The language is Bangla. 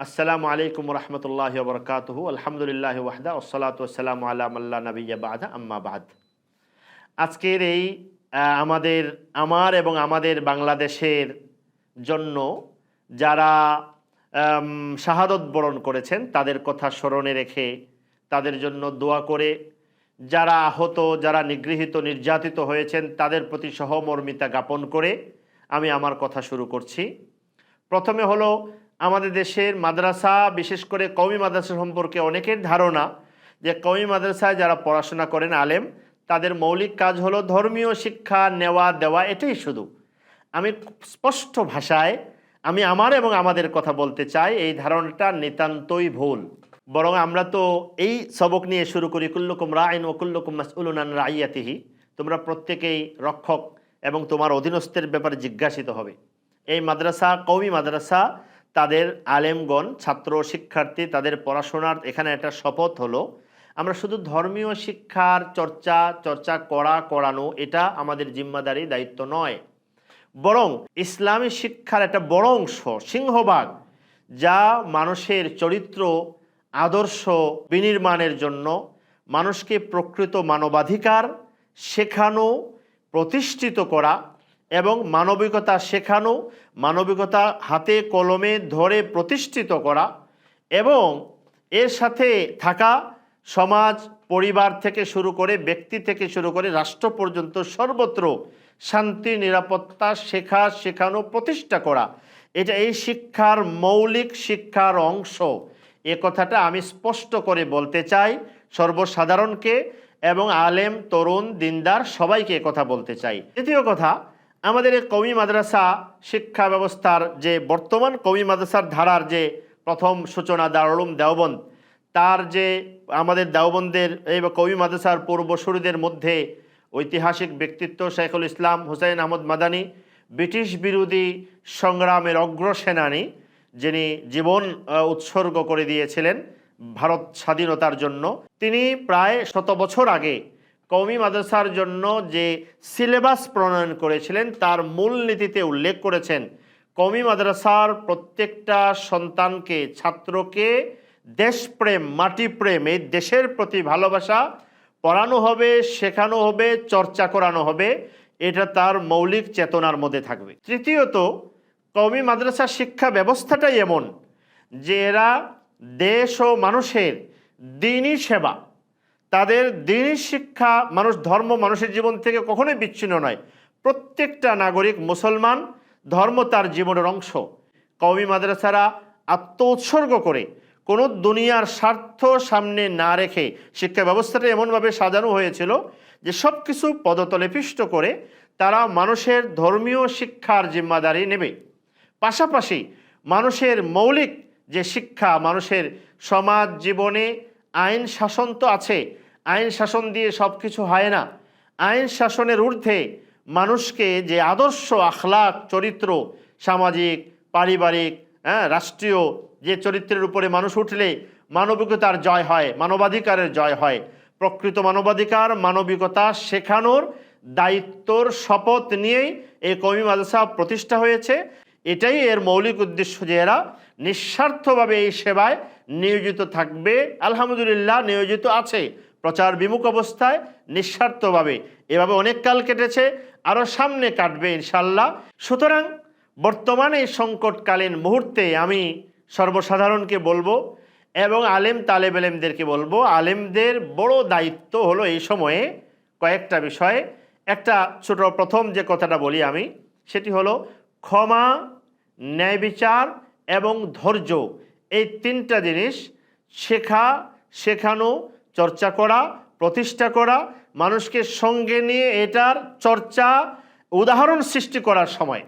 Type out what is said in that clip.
আসসালামু আলাইকুম রহমতুল্লাহ বরকাতহু আলহামদুলিল্লাহ ওয়াহদা ওসলাত ওসালাম আলাম আল্লাহ নবিয়া বাদা, আম্মা বাদ। আজকের এই আমাদের, আমার এবং আমাদের বাংলাদেশের জন্য যারা শাহাদত বরণ করেছেন, তাদের কথা স্মরণে রেখে তাদের জন্য দোয়া করে যারা আহত, যারা নিগৃহীত, নির্যাতিত হয়েছেন, তাদের প্রতি সহমর্মিতা জ্ঞাপন করে আমি আমার কথা শুরু করছি। প্রথমে হলো আমাদের দেশের মাদ্রাসা, বিশেষ করে কওমি মাদ্রাসা সম্পর্কে অনেকের ধারণা যে কওমি মাদ্রাসায় যারা পড়াশোনা করেন আলেম, তাদের মৌলিক কাজ হলো ধর্মীয় শিক্ষা নেওয়া, দেওয়া, এটাই শুধু। আমি স্পষ্ট ভাষায় আমি আমার এবং আমাদের কথা বলতে চাই, এই ধারণাটা নিতান্তই ভুল। বরং আমরা তো এই সবক নিয়ে শুরু করি, কুল্লুকুম রাইন ও কুল্লুকুম মাসউলুনান রাইয়াতিহি। তোমরা প্রত্যেকেই রক্ষক এবং তোমার অধীনস্থের ব্যাপারে জিজ্ঞাসিত হবে। এই মাদ্রাসা কৌমি মাদ্রাসা তাদের আলেমগণ, ছাত্র শিক্ষার্থী, তাদের পড়াশোনার এখানে একটা শপথ হলো, আমরা শুধু ধর্মীয় শিক্ষার চর্চা চর্চা করা, করানো, এটা আমাদের জিম্মাদারি, দায়িত্ব নয়। বরং ইসলামী শিক্ষার একটা বড় অংশ, সিংহভাগ, যা মানুষের চরিত্র, আদর্শ বিনির্মাণের জন্য মানুষকে প্রকৃত মানবাধিকার শেখানো, প্রতিষ্ঠিত করা এবং মানবিকতা শেখানো, মানবিকতা হাতে কলমে ধরে প্রতিষ্ঠিত করা এবং এর সাথে থাকা সমাজ, পরিবার থেকে শুরু করে ব্যক্তি থেকে শুরু করে রাষ্ট্র পর্যন্ত সর্বত্র শান্তি, নিরাপত্তা শেখা, শেখানো, প্রতিষ্ঠা করা। এটা এই শিক্ষার মৌলিক শিক্ষার অংশ। এ কথাটা আমি স্পষ্ট করে বলতে চাই সর্বসাধারণকে এবং আলেম, তরুণ, দিনদার সবাইকে কথা বলতে চাই। দ্বিতীয় কথা আমাদের এই কমি মাদ্রাসা শিক্ষা ব্যবস্থার যে বর্তমান কমি মাদ্রাসার ধারার যে প্রথম সূচনা দারুলুম দেওবন্দ, তার যে আমাদের দেওবন্দের এই কবি মাদ্রাসার পূর্বসূরিদের মধ্যে ঐতিহাসিক ব্যক্তিত্ব শেখুল ইসলাম হুসাইন আহমদ মাদানি, ব্রিটিশ বিরোধী সংগ্রামের অগ্রসেনানী, যিনি জীবন উৎসর্গ করে দিয়েছিলেন ভারত স্বাধীনতার জন্য, তিনি প্রায় শত বছর আগে কওমি মাদ্রাসার জন্য যে সিলেবাস প্রণয়ন করেছিলেন, তার মূলনীতিতে উল্লেখ করেছেন, কওমি মাদ্রাসার প্রত্যেকটা সন্তানকে, ছাত্রকে দেশপ্রেম, মাটিপ্রেম, এই দেশের প্রতি ভালোবাসা পড়ানো হবে, শেখানো হবে, চর্চা করানো হবে, এটা তার মৌলিক চেতনার মধ্যে থাকবে। তৃতীয়ত, কওমি মাদ্রাসা শিক্ষা ব্যবস্থাটাই এমন যে এরা দেশ ও মানুষের দিনই সেবা তাদের দিনই শিক্ষা মানুষ, ধর্ম মানুষের জীবন থেকে কখনোই বিচ্ছিন্ন নয়। প্রত্যেকটা নাগরিক মুসলমান, ধর্ম তার জীবনের অংশ। কওমি মাদ্রাসারা আত্ম উৎসর্গ করে কোনো দুনিয়ার স্বার্থ সামনে না রেখে শিক্ষা ব্যবস্থাটা এমনভাবে সাজানো হয়েছিল যে সব কিছু পদতলে পিষ্ট করে তারা মানুষের ধর্মীয় শিক্ষার জিম্মাদারি নেবে। পাশাপাশি মানুষের মৌলিক যে শিক্ষা, মানুষের সমাজ জীবনে আইন শাসন তো আছে আইন শাসন দিয়ে সব কিছু হয় না। আইন শাসনের ঊর্ধ্বে মানুষকে যে আদর্শ আখলাক চরিত্র, সামাজিক, পারিবারিক হ্যাঁ রাষ্ট্রীয় যে চরিত্রের উপরে মানুষ উঠলে মানবিকতার জয় হয়, মানবাধিকারের জয় হয়। প্রকৃত মানবাধিকার, মানবিকতা শেখানোর দায়িত্বর শপথ নিয়েই এই কমি মাদ্রাসা প্রতিষ্ঠা হয়েছে। এটাই এর মৌলিক উদ্দেশ্য যে এরা নিঃস্বার্থভাবে এই সেবায় নিয়োজিত থাকবে। আলহামদুলিল্লাহ, নিয়োজিত আছে। প্রচার বিমুখ অবস্থায় নিঃস্বার্থভাবে। এভাবে অনেক কাল কেটেছে আরও সামনে কাটবে ইনশাল্লাহ সুতরাং বর্তমানে সংকটকালীন মুহূর্তে আমি সর্বসাধারণকে বলব এবং আলেম তালেব আলেমদেরকে বলব, আলেমদের বড় দায়িত্ব হলো এই সময়ে কয়েকটা বিষয়ে। একটা ছোট প্রথম যে কথাটা বলি আমি, সেটি হলো ক্ষমা, ন্যায় বিচার এবং ধৈর্য। এই তিনটা জিনিস শেখা, শেখানো চর্চা করা প্রতিষ্ঠা করা মানুষকে সঙ্গে নিয়ে এটার চর্চা উদাহরণ সৃষ্টি করার সময়।